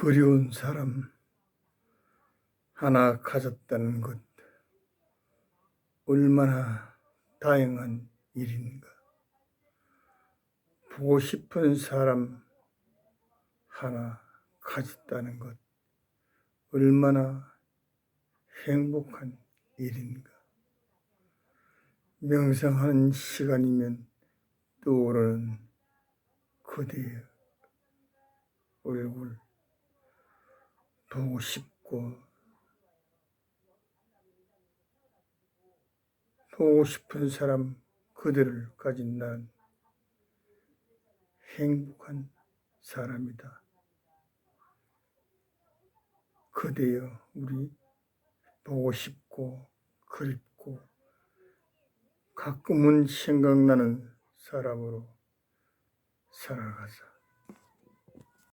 그리운 사람 하나 가졌다는 것 얼마나 다양한 일인가. 보고 싶은 사람 하나 가졌다는 것 얼마나 행복한 일인가. 명상하는 시간이면 떠오르는 그대의 얼굴 보고 싶고 보고 싶은 사람 그들을 가진 난 행복한 사람이다. 그대여 우리 보고 싶고 그립고 가끔은 생각나는 사람으로 살아가자.